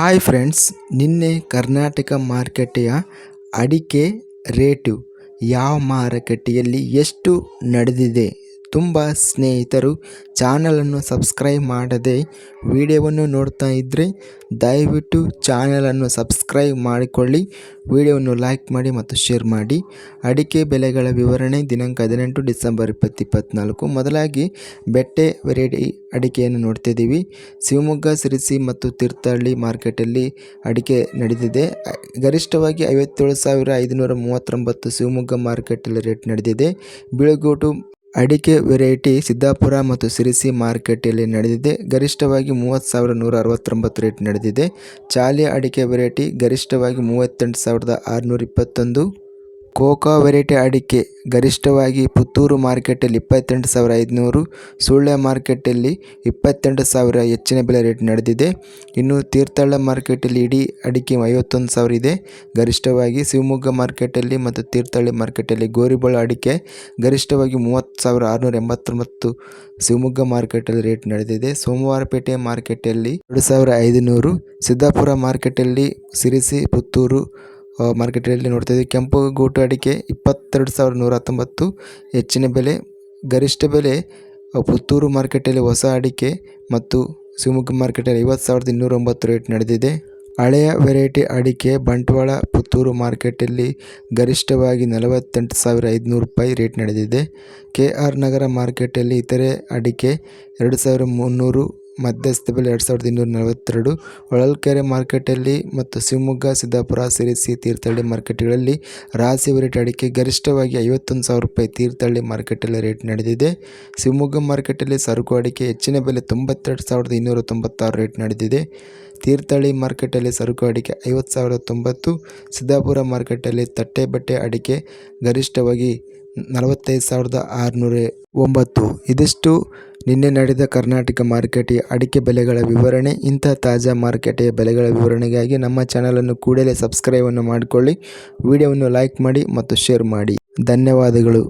Hi friends ನಿನ್ನೆ ಕರ್ನಾಟಕ ಮಾರುಕಟ್ಟೆಯ ಅಡಿಕೆ ರೇಟು ಯಾವ ಮಾರುಕಟ್ಟೆಯಲ್ಲಿ ಎಷ್ಟು ನಡೆದಿದೆ? ತುಂಬ ಸ್ನೇಹಿತರು ಚಾನಲನ್ನು ಸಬ್ಸ್ಕ್ರೈಬ್ ಮಾಡದೆ ವಿಡಿಯೋವನ್ನು ನೋಡ್ತಾ ಇದ್ದರೆ ದಯವಿಟ್ಟು ಚಾನಲನ್ನು ಸಬ್ಸ್ಕ್ರೈಬ್ ಮಾಡಿಕೊಳ್ಳಿ, ವಿಡಿಯೋವನ್ನು ಲೈಕ್ ಮಾಡಿ ಮತ್ತು ಶೇರ್ ಮಾಡಿ. ಅಡಿಕೆ ಬೆಲೆಗಳ ವಿವರಣೆ ದಿನಾಂಕ ಹದಿನೆಂಟು ಡಿಸೆಂಬರ್ ಇಪ್ಪತ್ತು ಇಪ್ಪತ್ತ್ನಾಲ್ಕು ಮೊದಲಾಗಿ ಬೆಟ್ಟೆ ವೆರೈಟಿ ಅಡಿಕೆಯನ್ನು ನೋಡ್ತಿದ್ದೀವಿ ಶಿವಮೊಗ್ಗ, ಸಿರಿಸಿ ಮತ್ತು ತೀರ್ಥಹಳ್ಳಿ ಮಾರ್ಕೆಟಲ್ಲಿ ಅಡಿಕೆ ನಡೆದಿದೆ. ಗರಿಷ್ಠವಾಗಿ ಐವತ್ತೇಳು ಸಾವಿರ ಐದುನೂರ ಮೂವತ್ತೊಂಬತ್ತು ಶಿವಮೊಗ್ಗ ಮಾರ್ಕೆಟಲ್ಲಿ ರೇಟ್ ನಡೆದಿದೆ. ಬೀಳಗೋಟು ಅಡಿಕೆ ವೆರೈಟಿ ಸಿದ್ದಾಪುರ ಮತ್ತು ಸಿರಿಸಿ ಮಾರ್ಕೆಟಲ್ಲಿ ನಡೆದಿದೆ. ಗರಿಷ್ಠವಾಗಿ ಮೂವತ್ತು ಸಾವಿರ ನೂರ ಅರವತ್ತೊಂಬತ್ತು ರೇಟ್ ನಡೆದಿದೆ. ಚಾಲಿ ಅಡಿಕೆ ವೆರೈಟಿ ಗರಿಷ್ಠವಾಗಿ ಮೂವತ್ತೆಂಟು ಸಾವಿರದ ಆರುನೂರ ಇಪ್ಪತ್ತೊಂದು. ಕೋಕಾ ವೆರೈಟಿ ಅಡಿಕೆ ಗರಿಷ್ಠವಾಗಿ ಪುತ್ತೂರು ಮಾರ್ಕೆಟಲ್ಲಿ ಇಪ್ಪತ್ತೆಂಟು ಸಾವಿರ ಐದುನೂರು, ಸುಳ್ಯ ಮಾರ್ಕೆಟಲ್ಲಿ ಇಪ್ಪತ್ತೆಂಟು ಸಾವಿರ ಹೆಚ್ಚಿನ ಬೆಲೆ ರೇಟ್ ನಡೆದಿದೆ. ಇನ್ನು ತೀರ್ಥಹಳ್ಳ ಮಾರ್ಕೆಟಲ್ಲಿ ಇಡೀ ಅಡಿಕೆ ಐವತ್ತೊಂದು ಸಾವಿರ ಇದೆ. ಗರಿಷ್ಠವಾಗಿ ಶಿವಮೊಗ್ಗ ಮಾರ್ಕೆಟಲ್ಲಿ ಮತ್ತು ತೀರ್ಥಹಳ್ಳಿ ಮಾರ್ಕೆಟಲ್ಲಿ ಗೋರಿಬಾಳ ಅಡಿಕೆ ಗರಿಷ್ಠವಾಗಿ ಮೂವತ್ತು ಸಾವಿರ ಆರುನೂರ ಎಂಬತ್ತೊಂಬತ್ತು ಶಿವಮೊಗ್ಗ ಮಾರ್ಕೆಟಲ್ಲಿ ರೇಟ್ ನಡೆದಿದೆ. ಸೋಮವಾರಪೇಟೆ ಮಾರ್ಕೆಟಲ್ಲಿ ಎರಡು ಸಾವಿರ ಐದುನೂರು, ಸಿದ್ದಾಪುರ ಮಾರ್ಕೆಟಲ್ಲಿ ಸಿರಿಸಿ, ಪುತ್ತೂರು ಮಾರ್ಕೆಟಲ್ಲಿ ನೋಡ್ತಾ ಇದ್ದೀವಿ. ಕೆಂಪು ಗೂಟು ಅಡಿಕೆ ಇಪ್ಪತ್ತೆರಡು ಸಾವಿರದ ನೂರ ಹತ್ತೊಂಬತ್ತು. ಹೆಚ್ಚಿನ ಬೆಲೆ, ಗರಿಷ್ಠ ಬೆಲೆ ಪುತ್ತೂರು ಮಾರ್ಕೆಟಲ್ಲಿ ಹೊಸ ಅಡಿಕೆ ಮತ್ತು ಶಿವಮೊಗ್ಗ ಮಾರ್ಕೆಟಲ್ಲಿ ಐವತ್ತು ಸಾವಿರದ ಇನ್ನೂರ ಒಂಬತ್ತು ರೇಟ್ ನಡೆದಿದೆ. ಹಳೆಯ ವೆರೈಟಿ ಅಡಿಕೆ ಬಂಟ್ವಾಳ ಪುತ್ತೂರು ಮಾರ್ಕೆಟಲ್ಲಿ ಗರಿಷ್ಠವಾಗಿ ನಲವತ್ತೆಂಟು ಸಾವಿರ ಐದುನೂರು ರೂಪಾಯಿ ರೇಟ್ ನಡೆದಿದೆ. ಕೆ ಆರ್ ನಗರ ಮಾರ್ಕೆಟಲ್ಲಿ ಇತರೆ ಅಡಿಕೆ ಎರಡು ಸಾವಿರ ಮುನ್ನೂರು ಮಧ್ಯಸ್ಥ ಬೆಲೆ ಎರಡು ಸಾವಿರದ ಇನ್ನೂರ ನಲವತ್ತೆರಡು, ಹೊಳಲ್ಕೆರೆ ಮಾರ್ಕೆಟಲ್ಲಿ ಮತ್ತು ಶಿವಮೊಗ್ಗ, ಸಿದ್ದಾಪುರ ಸಿರಿಸಿ ತೀರ್ಥಹಳ್ಳಿ ಮಾರ್ಕೆಟ್ಗಳಲ್ಲಿ ರಾಸಿ ರೇಟ್ ಅಡಿಕೆ ಗರಿಷ್ಠವಾಗಿ ಐವತ್ತೊಂದು ಸಾವಿರ ರೂಪಾಯಿ ತೀರ್ಥಹಳ್ಳಿ ಮಾರ್ಕೆಟಲ್ಲಿ ರೇಟ್ ನಡೆದಿದೆ. ಶಿವಮೊಗ್ಗ ಮಾರ್ಕೆಟಲ್ಲಿ ಸರಕು ಅಡಿಕೆ ಹೆಚ್ಚಿನ ಬೆಲೆ ತೊಂಬತ್ತೆರಡು ಸಾವಿರದ ಇನ್ನೂರ ತೊಂಬತ್ತಾರು ರೇಟ್ ನಡೆದಿದೆ. ತೀರ್ಥಹಳ್ಳಿ ಮಾರ್ಕೆಟಲ್ಲಿ ಸರಕು ಅಡಿಕೆ ಐವತ್ತು ಸಾವಿರದ ತೊಂಬತ್ತು, ಸಿದ್ದಾಪುರ ಮಾರ್ಕೆಟಲ್ಲಿ ತಟ್ಟೆ ಬಟ್ಟೆ ಅಡಿಕೆ ಗರಿಷ್ಠವಾಗಿ ನಲವತ್ತೈದು ಸಾವಿರದ ಆರುನೂರ ಒಂಬತ್ತು. ಇದಿಷ್ಟು ನಿನ್ನೆ ನಡೆದ ಕರ್ನಾಟಕ ಮಾರುಕಟ್ಟೆಯ ಅಡಿಕೆ ಬೆಲೆಗಳ ವಿವರಣೆ ಇಂತಹ ತಾಜಾ ಮಾರುಕಟ್ಟೆಯ ಬೆಲೆಗಳ ವಿವರಣೆಗಾಗಿ ನಮ್ಮ ಚಾನಲನ್ನು ಕೂಡಲೇ ಸಬ್ಸ್ಕ್ರೈಬನ್ನು ಮಾಡಿಕೊಳ್ಳಿ. ವಿಡಿಯೋವನ್ನು ಲೈಕ್ ಮಾಡಿ ಮತ್ತು ಶೇರ್ ಮಾಡಿ. ಧನ್ಯವಾದಗಳು.